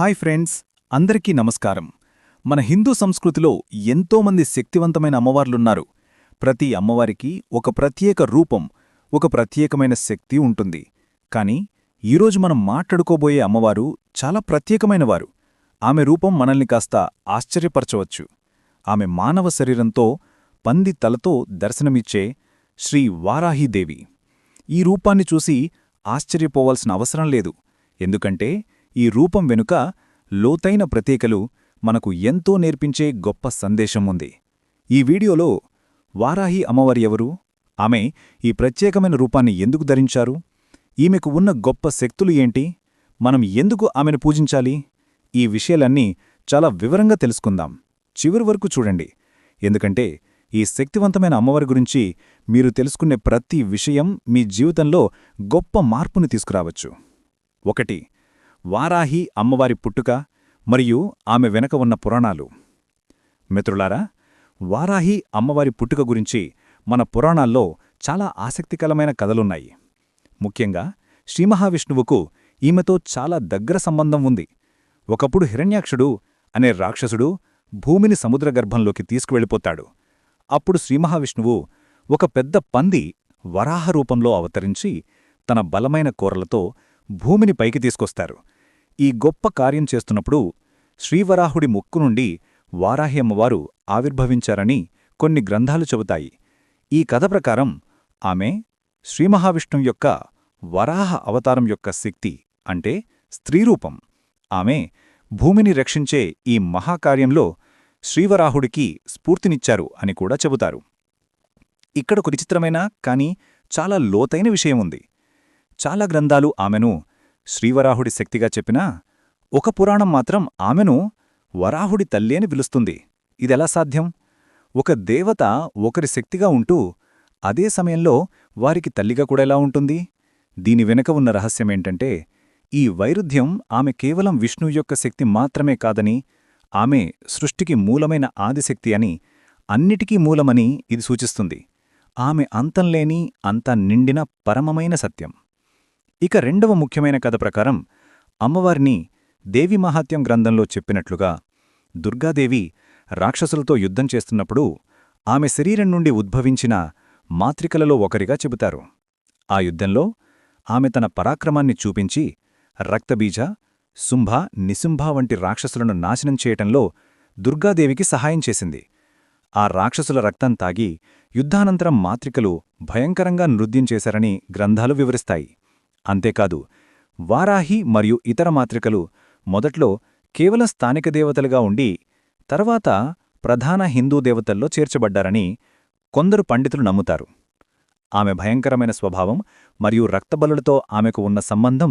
Hi friends అందరికీ నమస్కారం. మన హిందూ సంస్కృతిలో ఎంతోమంది శక్తివంతమైన అమ్మవార్లున్నారు. ప్రతి అమ్మవారికి ఒక ప్రత్యేక రూపం ఒక ప్రత్యేకమైన శక్తి ఉంటుంది. కాని ఈరోజు మనం మాట్లాడుకోబోయే అమ్మవారు చాలా ప్రత్యేకమైనవారు ఆమె రూపం మనల్ని కాస్త ఆశ్చర్యపరచవచ్చు. ఆమె మానవ శరీరంతో పంది తలతో దర్శనమిచ్చే శ్రీ వారాహీదేవి ఈ రూపాన్ని చూసి ఆశ్చర్యపోవాల్సిన అవసరం లేదు. ఎందుకంటే ఈ రూపం వెనుక లోతైన ప్రతీకలు మనకు ఎంతో నేర్పించే గొప్ప సందేశం ఉంది. ఈ వీడియోలో వారాహి అమ్మవారి ఎవరు? ఆమె ఈ ప్రత్యేకమైన రూపాన్ని ఎందుకు ధరించారు? ఈమెకు ఉన్న గొప్ప శక్తులు ఏంటి? మనం ఎందుకు ఆమెను పూజించాలి? ఈ విషయాలన్నీ చాలా వివరంగా తెలుసుకుందాం. చివరి వరకు చూడండి. ఎందుకంటే ఈ శక్తివంతమైన అమ్మవారి గురించి మీరు తెలుసుకునే ప్రతి విషయం మీ జీవితంలో గొప్ప మార్పుని తీసుకురావచ్చు. ఒకటి వారాహి అమ్మవారి పుట్టుక మరియు ఆమె వెనక ఉన్న పురాణాలు. మిత్రులారా వారాహి అమ్మవారి పుట్టుక గురించి మన పురాణాల్లో చాలా ఆసక్తికరమైన కథలున్నాయి. ముఖ్యంగా శ్రీమహావిష్ణువుకు ఈమెతో చాలా దగ్గర సంబంధం ఉంది. ఒకప్పుడు హిరణ్యాక్షుడు అనే రాక్షసుడు భూమిని సముద్రగర్భంలోకి తీసుకువెళ్ళిపోతాడు. అప్పుడు శ్రీమహావిష్ణువు ఒక పెద్ద పంది వరాహ రూపంలో అవతరించి తన బలమైన కూరలతో భూమిని పైకి తీసుకొస్తారు. ఈ గొప్ప కార్యం చేస్తున్నప్పుడు శ్రీవరాహుడి ముక్కు నుండి వారాహి అమ్మవారు ఆవిర్భవించారని కొన్ని గ్రంథాలు చెబుతాయి. ఈ కథ ప్రకారం ఆమె శ్రీమహావిష్ణువు యొక్క వరాహ అవతారం యొక్క శక్తి అంటే స్త్రీరూపం. ఆమె భూమిని రక్షించే ఈ మహాకార్యంలో శ్రీవరాహుడికి స్ఫూర్తినిచ్చారు అని కూడా చెబుతారు. ఇక్కడ ఒక విచిత్రమైన కాని చాలా లోతైన విషయం ఉంది. చాలా గ్రంథాలు ఆమెను శ్రీవరాహుడి శక్తిగా చెప్పినా ఒక పురాణం మాత్రం ఆమెను వరాహుడి తల్లి అని పిలుస్తుంది. ఇదెలా సాధ్యం? ఒక దేవత ఒకరి శక్తిగా ఉంటూ అదే సమయంలో వారికి తల్లిగా కూడా ఎలా ఉంటుంది? దీని వెనుక ఉన్న రహస్యమేంటంటే ఈ వైరుధ్యం ఆమె కేవలం విష్ణు యొక్క శక్తి మాత్రమే కాదని ఆమె సృష్టికి మూలమైన ఆదిశక్తి అని అన్నిటికీ మూలమని ఇది సూచిస్తుంది. ఆమె అంతంలేని అంత నిండిన పరమమైన సత్యం. ఇక రెండవ ముఖ్యమైన కథ ప్రకారం అమ్మవారిని దేవి మహాత్యం గ్రంథంలో చెప్పినట్లుగా దుర్గాదేవి రాక్షసులతో యుద్ధం చేస్తున్నప్పుడు ఆమె శరీరం నుండి ఉద్భవించిన మాత్రికలలో ఒకరిగా చెబుతారు. ఆ యుద్ధంలో ఆమె తన పరాక్రమాన్ని చూపించి రక్తబీజ శుంభ నిశుంభ వంటి రాక్షసులను నాశనం చేయటంలో దుర్గాదేవికి సహాయం చేసింది. ఆ రాక్షసుల రక్తం తాగి యుద్ధానంతరం మాత్రికలు భయంకరంగా నృత్యం చేశారని గ్రంథాలు వివరిస్తాయి. అంతేకాదు వారాహి మరియు ఇతర మాత్రికలు మొదట్లో కేవలం స్థానిక దేవతలుగా ఉండి తర్వాత ప్రధాన హిందూ దేవతల్లో చేర్చబడ్డారని కొందరు పండితులు నమ్ముతారు. ఆమె భయంకరమైన స్వభావం మరియు రక్తబలులతో ఆమెకు ఉన్న సంబంధం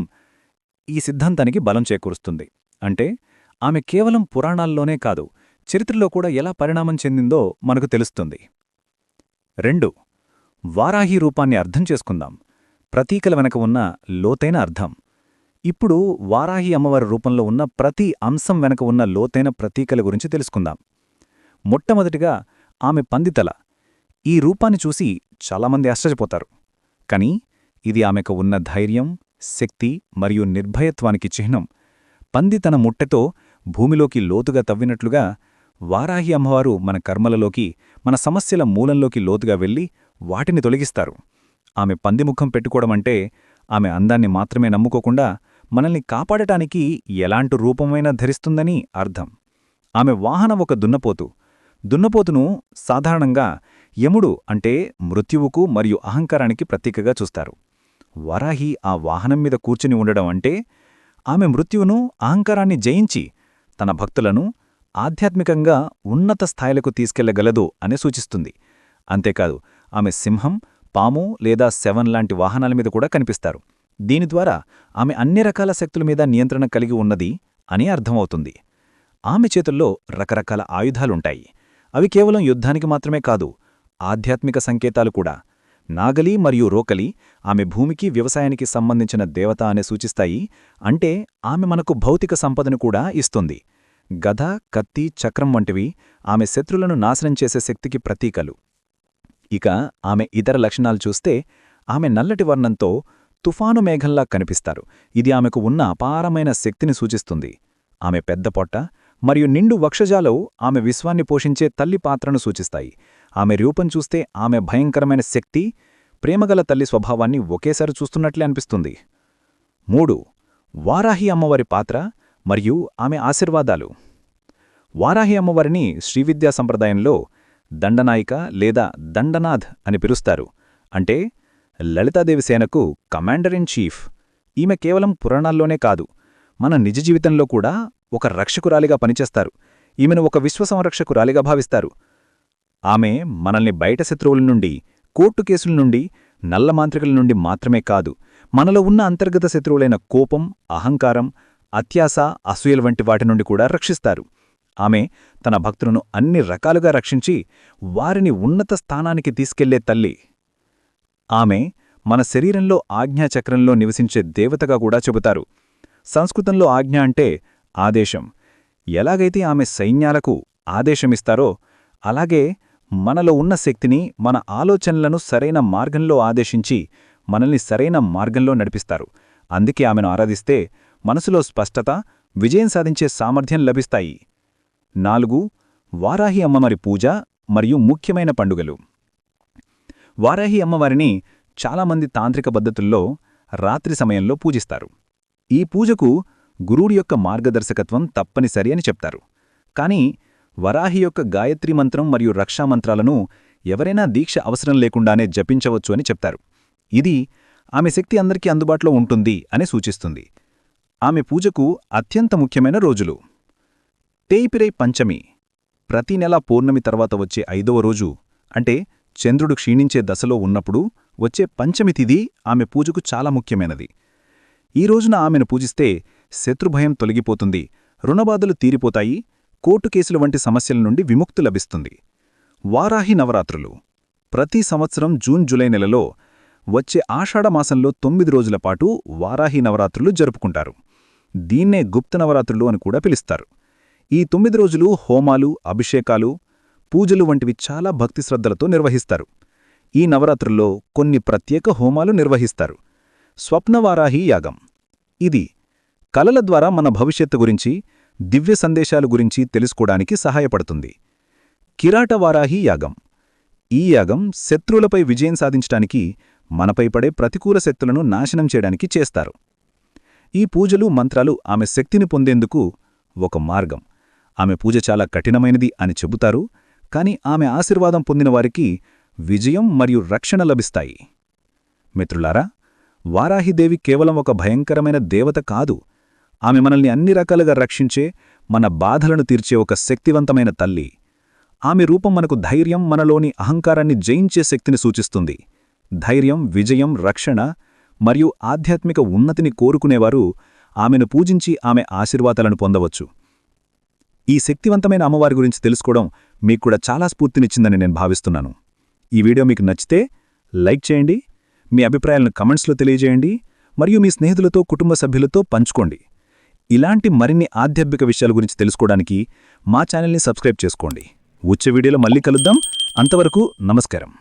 ఈ సిద్ధాంతానికి బలం చేకూరుస్తుంది. అంటే ఆమె కేవలం పురాణాల్లోనే కాదు చరిత్రలో కూడా ఎలా పరిణామం చెందిందో మనకు తెలుస్తుంది. రెండు వారాహి రూపాన్ని అర్థం చేసుకుందాం. ప్రతీకల వెనక ఉన్న లోతైన అర్థం. ఇప్పుడు వారాహి అమ్మవారి రూపంలో ఉన్న ప్రతి అంశం వెనక ఉన్న లోతైన ప్రతీకల గురించి తెలుసుకుందాం. మొట్టమొదటిగా ఆమె పందితల. ఈ రూపాన్ని చూసి చాలామంది ఆశ్చర్యపోతారు. కాని ఇది ఆమెకు ఉన్న ధైర్యం శక్తి మరియు నిర్భయత్వానికి చిహ్నం. పంది తన ముట్టెతో భూమిలోకి లోతుగా తవ్వినట్లుగా వారాహి అమ్మవారు మన కర్మలలోకి మన సమస్యల మూలంలోకి లోతుగా వెళ్ళి వాటిని తొలగిస్తారు. ఆమె పందిముఖం పెట్టుకోవడమంటే ఆమె అందాన్ని మాత్రమే నమ్ముకోకుండా మనల్ని కాపాడటానికి ఎలాంటి రూపమైనా ధరిస్తుందని అర్థం. ఆమె వాహనం ఒక దున్నపోతు. దున్నపోతును సాధారణంగా యముడు అంటే మృత్యువుకు మరియు అహంకారానికి ప్రతీకగా చూస్తారు. వరాహి ఆ వాహనం మీద కూర్చుని ఉండడం అంటే ఆమె మృత్యువును అహంకారాన్ని జయించి తన భక్తులను ఆధ్యాత్మికంగా ఉన్నత స్థాయిలకు తీసుకెళ్ళగలదు అని సూచిస్తుంది. అంతేకాదు ఆమె సింహం పాము లేదా సెవెన్ లాంటి వాహనాల మీద కూడా కనిపిస్తారు. దీని ద్వారా ఆమె అన్ని రకాల శక్తుల మీద నియంత్రణ కలిగి ఉన్నది అని అర్థమవుతుంది. ఆమె చేతుల్లో రకరకాల ఆయుధాలుంటాయి. అవి కేవలం యుద్ధానికి మాత్రమే కాదు ఆధ్యాత్మిక సంకేతాలు కూడా. నాగలి మరియు రోకలి ఆమె భూమికి వ్యవసాయానికి సంబంధించిన దేవత అనే సూచిస్తాయి అంటే ఆమె మనకు భౌతిక సంపదను కూడా ఇస్తుంది. గధ కత్తి చక్రం వంటివి ఆమె శత్రులను నాశనం చేసే శక్తికి ప్రతీకలు. ఇక ఆమె ఇతర లక్షణాలు చూస్తే ఆమె నల్లటి వర్ణంతో తుఫాను మేఘంలా కనిపిస్తారు. ఇది ఆమెకు ఉన్న అపారమైన శక్తిని సూచిస్తుంది. ఆమె పెద్ద పొట్ట మరియు నిండు వక్షజాలు ఆమె విశ్వాన్ని పోషించే తల్లి పాత్రను సూచిస్తాయి. ఆమె రూపం చూస్తే ఆమె భయంకరమైన శక్తి ప్రేమగల తల్లి స్వభావాన్ని ఒకేసారి చూస్తున్నట్లే అనిపిస్తుంది. మూడు వారాహి అమ్మవారి పాత్ర మరియు ఆమె ఆశీర్వాదాలు. వారాహి అమ్మవారిని శ్రీవిద్యా సంప్రదాయంలో దండనాయిక లేదా దండనాథ్ అని పిలుస్తారు. అంటే లలితాదేవి సేనకు కమాండర్ ఇన్ చీఫ్. ఈమె కేవలం పురాణాల్లోనే కాదు మన నిజ జీవితంలో కూడా ఒక రక్షకురాలిగా పనిచేస్తారు. ఈమెను ఒక విశ్వసంరక్షకురాలిగా భావిస్తారు. ఆమె మనల్ని బయట శత్రువుల నుండి కోర్టు కేసుల నుండి నల్లమాంత్రికల నుండి మాత్రమే కాదు మనలో ఉన్న అంతర్గత శత్రువులైన కోపం అహంకారం అత్యాస అసూయల వంటి వాటి నుండి కూడా రక్షిస్తారు. ఆమె తన భక్తులను అన్ని రకాలుగా రక్షించి వారిని ఉన్నత స్థానానికి తీసుకెళ్ళే తల్లి. ఆమె మన శరీరంలో ఆజ్ఞాచక్రంలో నివసించే దేవతగా కూడా చెబుతారు. సంస్కృతంలో ఆజ్ఞ అంటే ఆదేశం. ఎలాగైతే ఆమె సైన్యాలకు ఆదేశమిస్తారో అలాగే మనలో ఉన్న శక్తిని మన ఆలోచనలను సరైన మార్గంలో ఆదేశించి మనల్ని సరైన మార్గంలో నడిపిస్తారు. అందుకే ఆమెను ఆరాధిస్తే మనసులో స్పష్టత విజయం సాధించే సామర్థ్యం లభిస్తాయి. నాలుగు వారాహి అమ్మవారి పూజ మరియు ముఖ్యమైన పండుగలు. వారాహి అమ్మవారిని చాలామంది తాంత్రిక పద్ధతుల్లో రాత్రి సమయంలో పూజిస్తారు. ఈ పూజకు గురువుడి యొక్క మార్గదర్శకత్వం తప్పనిసరి అని చెప్తారు. కాని వరాహి యొక్క గాయత్రి మంత్రం మరియు రక్షామంత్రాలను ఎవరైనా దీక్ష అవసరం లేకుండానే జపించవచ్చు అని చెప్తారు. ఇది ఆమె శక్తి అందరికీ అందుబాటులో ఉంటుంది అని సూచిస్తుంది. ఆమె పూజకు అత్యంత ముఖ్యమైన రోజులు. తేయిపిరై పంచమి ప్రతి నెల పౌర్ణమి తర్వాత వచ్చే ఐదవ రోజు అంటే చంద్రుడు క్షీణించే దశలో ఉన్నప్పుడు వచ్చే పంచమి తిథి ఆమె పూజకు చాలా ముఖ్యమైనది. ఈ రోజున ఆమెను పూజిస్తే శత్రుభయం తొలగిపోతుంది రుణబాధలు తీరిపోతాయి కోర్టు కేసుల వంటి సమస్యల నుండి విముక్తి లభిస్తుంది. వారాహి నవరాత్రులు. ప్రతి సంవత్సరం జూన్ జూలై నెలలో వచ్చే ఆషాఢమాసంలో తొమ్మిది రోజుల పాటు వారాహి నవరాత్రులు జరుపుకుంటారు. దీన్నే గుప్త నవరాత్రులు అని కూడా పిలుస్తారు. ఈ తొమ్మిది రోజులు హోమాలు అభిషేకాలు పూజలు వంటివి చాలా భక్తిశ్రద్ధలతో నిర్వహిస్తారు. ఈ నవరాత్రుల్లో కొన్ని ప్రత్యేక హోమాలు నిర్వహిస్తారు. స్వప్నవారాహి యాగం. ఇది కలల ద్వారా మన భవిష్యత్తు గురించి దివ్య సందేశాల గురించి తెలుసుకోవడానికి సహాయపడుతుంది. కిరాటవారాహి యాగం. ఈ యాగం శత్రువులపై విజయం సాధించడానికి మనపై పడే ప్రతికూల శక్తులను నాశనం చేయడానికి చేస్తారు. ఈ పూజలు మంత్రాలు ఆమె శక్తిని పొందేందుకు ఒక మార్గం. ఆమె పూజ చాలా కఠినమైనది అని చెబుతారు కాని ఆమె ఆశీర్వాదం పొందిన వారికి విజయం మరియు రక్షణ లభిస్తాయి. మిత్రులారా వారాహిదేవి కేవలం ఒక భయంకరమైన దేవత కాదు. ఆమె మనల్ని అన్ని రకాలుగా రక్షించే మన బాధలను తీర్చే ఒక శక్తివంతమైన తల్లి. ఆమె రూపం మనకు ధైర్యం మనలోని అహంకారాన్ని జయించే శక్తిని సూచిస్తుంది. ధైర్యం విజయం రక్షణ మరియు ఆధ్యాత్మిక ఉన్నతిని కోరుకునేవారు ఆమెను పూజించి ఆమె ఆశీర్వాదాలను పొందవచ్చు. ఈ శక్తివంతమైన అమ్మవారి గురించి తెలుసుకోవడం మీకు కూడా చాలా స్ఫూర్తినిచ్చిందని నేను భావిస్తున్నాను. ఈ వీడియో మీకు నచ్చితే లైక్ చేయండి మీ అభిప్రాయాలను కమెంట్స్లో తెలియజేయండి మరియు మీ స్నేహితులతో కుటుంబ సభ్యులతో పంచుకోండి. ఇలాంటి మరిన్ని ఆధ్యాత్మిక విషయాల గురించి తెలుసుకోవడానికి మా ఛానల్ని సబ్స్క్రైబ్ చేసుకోండి. వచ్చే వీడియోలో మళ్ళీ కలుద్దాం. అంతవరకు నమస్కారం.